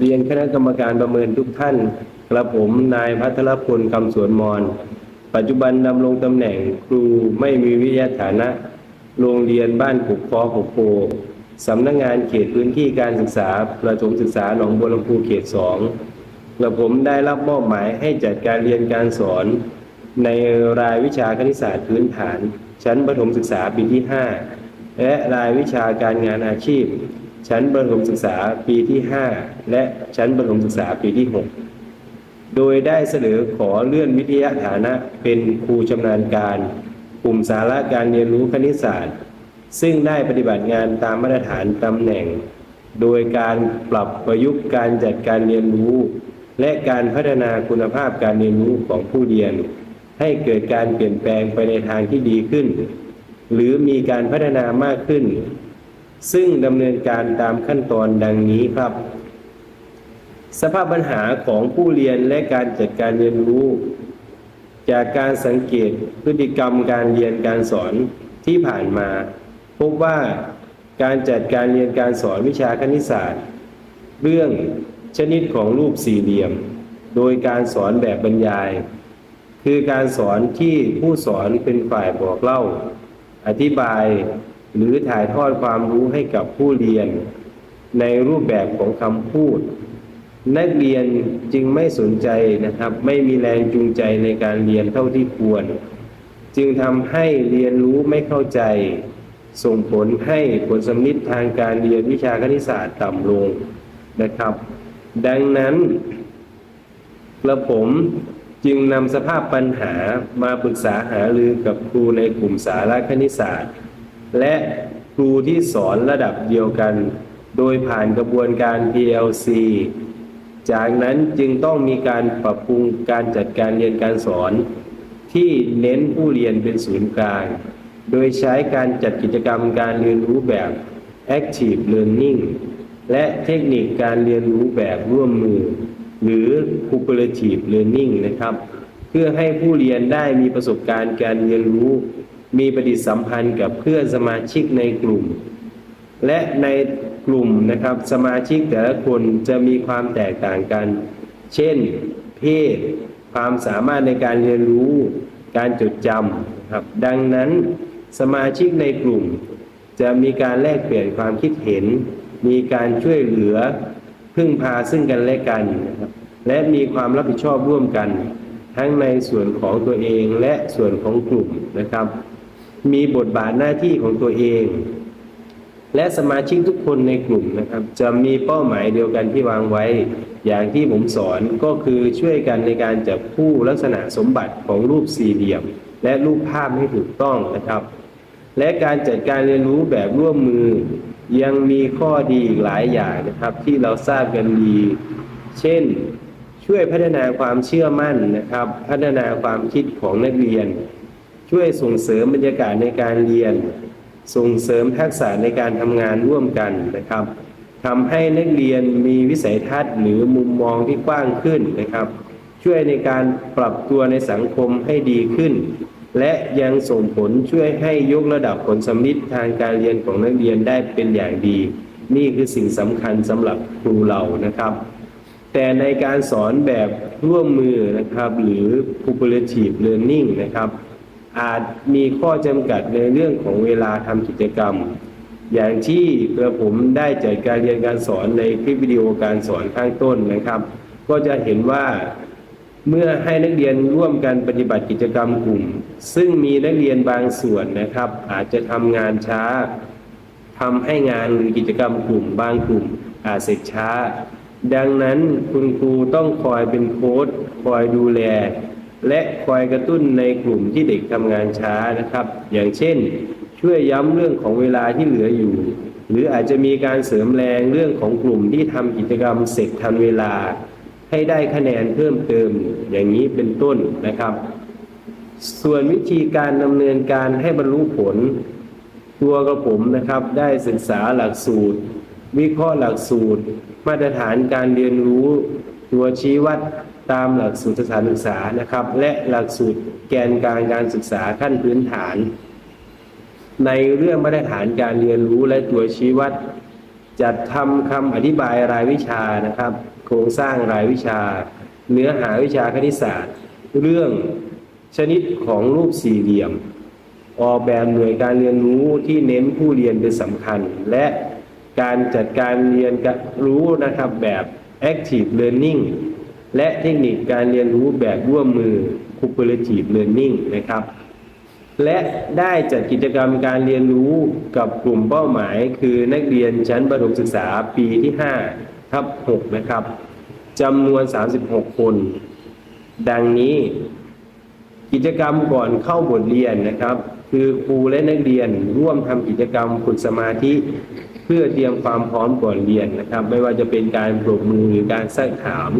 เรียนคณะกรรมการประเมินทุกท่านกระผมนายพัทรพลคำสวนมอนปัจจุบันดำรงตำแหน่งครูไม่มีวิทยาฐานะ โรงเรียนบ้านกุกคอหกโพสำนักงานเขตพื้นที่การศึกษา ประถมศึกษาหนองบัวลำพูเขตสองกระผมได้รับมอบหมายให้จัดการเรียนการสอน ในรายวิชาคณิตศาสตร์พื้นฐาน ชั้นประถมศึกษาปีที่ 5 และรายวิชาการงานอาชีพ ชั้นประถมศึกษาปีที่ 5 และชั้นประถมศึกษาปีที่ 6 โดยได้เสนอขอเลื่อนวิทยาฐานะเป็นครูชำนาญการกลุ่มสาระการเรียนรู้คณิตศาสตร์ ซึ่งได้ปฏิบัติงานตามมาตรฐานตำแหน่ง โดยการปรับประยุกต์การจัดการเรียนรู้ และการพัฒนาคุณภาพการเรียนรู้ของผู้เรียน ให้เกิดการเปลี่ยนแปลงไปในทางที่ดีขึ้น หรือมีการพัฒนามากขึ้น ซึ่งดำเนินการตามขั้นตอนดังนี้ครับ สภาพปัญหาของผู้เรียนและการจัดการเรียนรู้ จากการสังเกตพฤติกรรมการเรียนการสอนที่ผ่านมา พบว่าการจัดการเรียนการสอนวิชาคณิตศาสตร์ เรื่องชนิดของรูปสี่เหลี่ยม โดยการสอนแบบบรรยาย คือการสอนที่ผู้สอนเป็นฝ่ายบอกเล่า อธิบาย หรือถ่ายทอดความรู้ให้กับผู้เรียน ในรูปแบบของคำพูด นักเรียนจึงไม่สนใจนะครับ ไม่มีแรงจูงใจในการเรียนเท่าที่ควร จึงทำให้เรียนรู้ไม่เข้าใจ ส่งผลให้ผลสำนิดทางการเรียนวิชาคณิตศาสตร์ต่ำลงนะครับ ดังนั้นกระผมจึงนำสภาพปัญหามาปรึกษาหารือกับครูในกลุ่มสาระคณิตศาสตร์ และครูที่สอนระดับเดียวกัน โดยผ่านกระบวนการ PLC จากนั้นจึงต้องมีการปรับปรุงการจัดการเรียนการสอน ที่เน้นผู้เรียนเป็นศูนย์กลาง โดยใช้การจัดกิจกรรมการเรียนรู้แบบ Active Learning และเทคนิคการเรียนรู้แบบร่วมมือ หรือ Cooperative Learning นะครับ เพื่อให้ผู้เรียนได้มีประสบการณ์การเรียนรู้ มีปฏิสัมพันธ์กับเพื่อนสมาชิกในกลุ่ม และในกลุ่มนะครับสมาชิกแต่ละคนจะมีความแตกต่างกัน เช่น เพศ ความสามารถในการเรียนรู้ การจดจำครับดังนั้นสมาชิกในกลุ่ม จะมีการแลกเปลี่ยนความคิดเห็น มีการช่วยเหลือพึ่งพาซึ่งกันและกันนะครับและมีความรับผิดชอบร่วมกัน ทั้งในส่วนของตัวเองและส่วนของกลุ่มนะครับ มีบทบาทหน้าที่ของตัวเอง และสมาชิกทุกคนในกลุ่มนะครับ จะมีเป้าหมายเดียวกันที่วางไว้ อย่างที่ผมสอนก็คือช่วยกันในการจับคู่ลักษณะสมบัติของรูปสี่เหลี่ยม และรูปภาพให้ถูกต้องนะครับ และการจัดการเรียนรู้แบบร่วมมือยังมีข้อดีอีกหลายอย่างนะครับ ที่เราทราบกันดี เช่นช่วยพัฒนาความเชื่อมั่นนะครับ พัฒนาความคิดของนักเรียน ช่วยส่งเสริมบรรยากาศในการเรียน ส่งเสริมทักษะในการทำงานร่วมกันนะครับทำให้นักเรียนมีวิสัยทัศน์หรือมุมมองที่กว้างขึ้นนะครับ ช่วยในการปรับตัวในสังคมให้ดีขึ้น และยังส่งผลช่วยให้ยกระดับผลสำนิดทางการเรียนของนักเรียนได้เป็นอย่างดี นี่คือสิ่งสำคัญสำหรับครูเรานะครับ แต่ในการสอนแบบร่วมมือนะครับ หรือ cooperative learning นะครับ อาจมีข้อจำกัดในเรื่องของเวลาทำกิจกรรม อย่างที่กระผมได้จัดการเรียนการสอนในคลิปวิดีโอการสอนข้างต้นนะครับ ก็จะเห็นว่าเมื่อให้นักเรียนร่วมกันปฏิบัติกิจกรรมกลุ่ม ซึ่งมีนักเรียนบางส่วนนะครับ อาจจะทำงานช้าทำให้งานหรือกิจกรรมกลุ่ม บางกลุ่มอาจเสร็จช้า ดังนั้นคุณครูต้องคอยเป็นโค้ดคอยดูแล และคอยกระตุ้นในกลุ่มที่เด็กทำงานช้านะครับ อย่างเช่น ช่วยย้ำเรื่องของเวลาที่เหลืออยู่ หรืออาจจะมีการเสริมแรงเรื่องของกลุ่มที่ทำกิจกรรมเสร็จทันเวลา ให้ได้คะแนนเพิ่มเติมอย่างนี้เป็นต้นนะครับ ส่วนวิธีการดำเนินการให้บรรลุผล ตัวกระผมนะครับได้ศึกษาหลักสูตร วิเคราะห์หลักสูตร มาตรฐานการเรียนรู้ ตัวชี้วัด ตามหลักสูตรสถานศึกษานะครับ และหลักสูตรแกนกลางการศึกษาขั้นพื้นฐาน ในเรื่องมาตรฐานการเรียนรู้และตัวชี้วัดจัดทำคำอธิบายรายวิชานะครับ โครงสร้างรายวิชา เนื้อหาวิชาคณิตศาสตร์ เรื่องชนิดของรูปสี่เหลี่ยม ออกแบบหน่วยการเรียนรู้ที่เน้นผู้เรียนเป็นสำคัญ และการจัดการเรียนรู้นะครับแบบ active learning และเทคนิคการเรียนรู้แบบร่วมมือ cooperative learning นะครับ และได้จัดกิจกรรมการเรียนรู้กับกลุ่มเป้าหมาย คือนักเรียนชั้นประถมศึกษาปีที่5ทับ6นะครับจำนวน 36 คน ดังนี้ กิจกรรมก่อนเข้าบทเรียนนะครับ คือครูและนักเรียนร่วมทำกิจกรรมฝึกสมาธิเพื่อเตรียมความพร้อมก่อนเรียนนะครับ ไม่ว่าจะเป็นการปรบมือหรือการซักถาม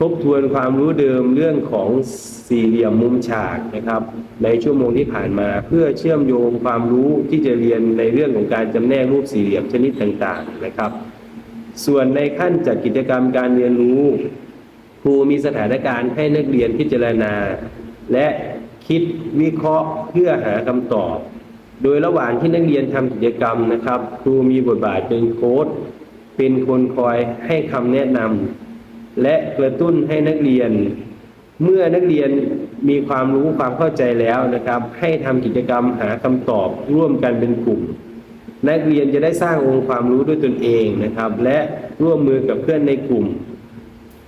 ทบทวนความรู้เดิมเรื่องของสี่เหลี่ยมมุมฉากนะครับ ในชั่วโมงที่ผ่านมาเพื่อเชื่อมโยงความรู้ที่จะเรียนในเรื่องของการจำแนกรูปสี่เหลี่ยมชนิดต่างๆนะครับ ส่วนในขั้นจัดกิจกรรมการเรียนรู้ ครูมีสถานการณ์ให้นักเรียนพิจารณา และคิดวิเคราะห์เพื่อหาคำตอบ โดยระหว่างที่นักเรียนทำกิจกรรมนะครับ ครูมีบทบาทเป็นโค้ชเป็นคนคอยให้คำแนะนำ และกระตุ้นให้นักเรียน เมื่อนักเรียนมีความรู้ความเข้าใจแล้วนะครับ ให้ทำกิจกรรมหาคำตอบร่วมกันเป็นกลุ่ม นักเรียนจะได้สร้างองค์ความรู้ด้วยตนเองนะครับ และร่วมมือกับเพื่อนในกลุ่ม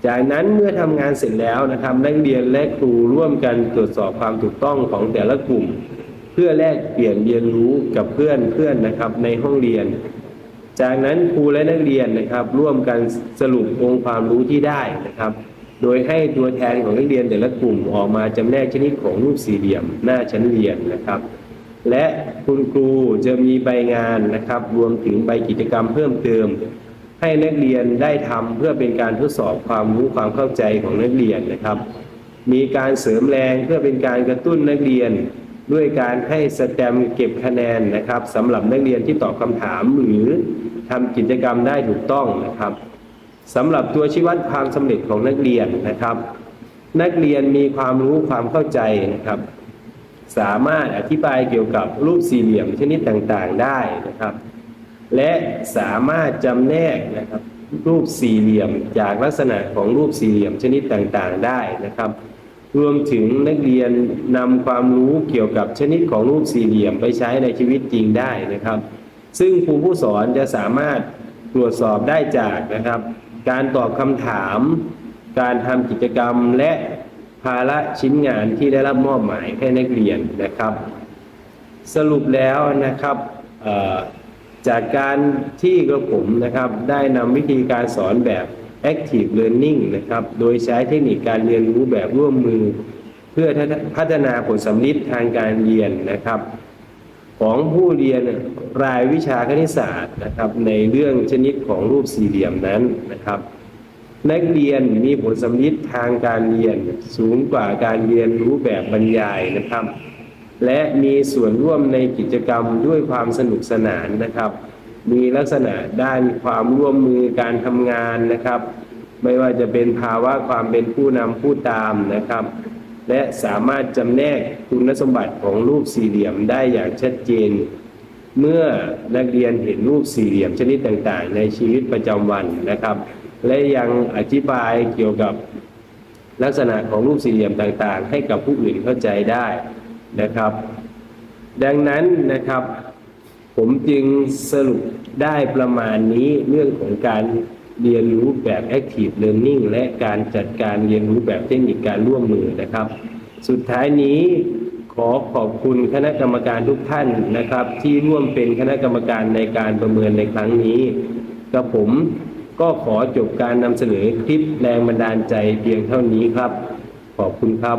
จากนั้นเมื่อทำงานเสร็จแล้วนะครับนักเรียนและครูร่วมกันตรวจสอบความถูกต้องของแต่ละกลุ่ม เพื่อแลกเปลี่ยนเรียนรู้กับเพื่อนเพื่อนนะครับในห้องเรียน จากนั้นครูและนักเรียนนะครับร่วมกันสรุปองค์ความรู้ที่ได้นะครับ โดยให้ตัวแทนของนักเรียนแต่ละกลุ่มออกมาจำแนกชนิดของรูปสี่เหลี่ยมหน้าชั้นเรียนนะครับ และคุณครูจะมีใบงานนะครับ รวมถึงใบกิจกรรมเพิ่มเติม ให้นักเรียนได้ทำเพื่อเป็นการทดสอบความรู้ความเข้าใจของนักเรียนนะครับ มีการเสริมแรงเพื่อเป็นการกระตุ้นนักเรียน ด้วยการให้สแตมเก็บคะแนนนะครับสำหรับนักเรียนที่ตอบคำถามหรือทำกิจกรรมได้ถูกต้องนะครับสำหรับตัวชี้วัดความสำเร็จของนักเรียนนะครับ นักเรียนมีความรู้ความเข้าใจนะครับ สามารถอธิบายเกี่ยวกับรูปสี่เหลี่ยมชนิดต่างๆได้นะครับ และสามารถจำแนกนะครับรูปสี่เหลี่ยมจากลักษณะของรูปสี่เหลี่ยมชนิดต่างๆได้นะครับ รวมถึงนักเรียนนำความรู้เกี่ยวกับชนิดของรูปสี่เหลี่ยมไปใช้ในชีวิตจริงได้นะครับ ซึ่งครูผู้สอนจะสามารถตรวจสอบได้จากนะครับ การตอบคำถาม การทำกิจกรรมและภาระชิ้นงานที่ได้รับมอบหมายให้นักเรียนนะครับ สรุปแล้วนะครับจากการที่กระผมนะครับได้นำวิธีการสอนแบบ active learning นะครับ โดยใช้เทคนิคการเรียนรู้แบบร่วมมือ เพื่อพัฒนาผลสำลิดทางการเรียนนะครับ ของผู้เรียนรายวิชาคณิตศาสตร์นะครับ ในเรื่องชนิดของรูปสี่เหลี่ยมนั้นนะครับ นักเรียนมีผลสำลิดทางการเรียนสูงกว่าการเรียนรู้แบบบรรยายนะครับ และมีส่วนร่วมในกิจกรรมด้วยความสนุกสนานนะครับ มีลักษณะด้านความร่วมมือการทำงานนะครับ ไม่ว่าจะเป็นภาวะความเป็นผู้นำผู้ตามนะครับ และสามารถจำแนกคุณสมบัติของรูปสี่เหลี่ยมได้อย่างชัดเจน เมื่อนักเรียนเห็นรูปสี่เหลี่ยมชนิดต่างๆ ในชีวิตประจำวันนะครับ และยังอธิบายเกี่ยวกับลักษณะของรูปสี่เหลี่ยมต่างๆ ให้กับผู้อื่นเข้าใจได้นะครับ ดังนั้นนะครับ ผมจึงสรุปได้ประมาณนี้เรื่องของการเรียนรู้แบบ active learning และการจัดการเรียนรู้แบบเทคนิคการร่วมมือนะครับ สุดท้ายนี้ขอขอบคุณคณะกรรมการทุกท่านนะครับ ที่ร่วมเป็นคณะกรรมการในการประเมินในครั้งนี้กับผมก็ขอจบการนำเสนอคลิปแรงบันดาลใจเพียงเท่านี้ครับ ขอบคุณครับ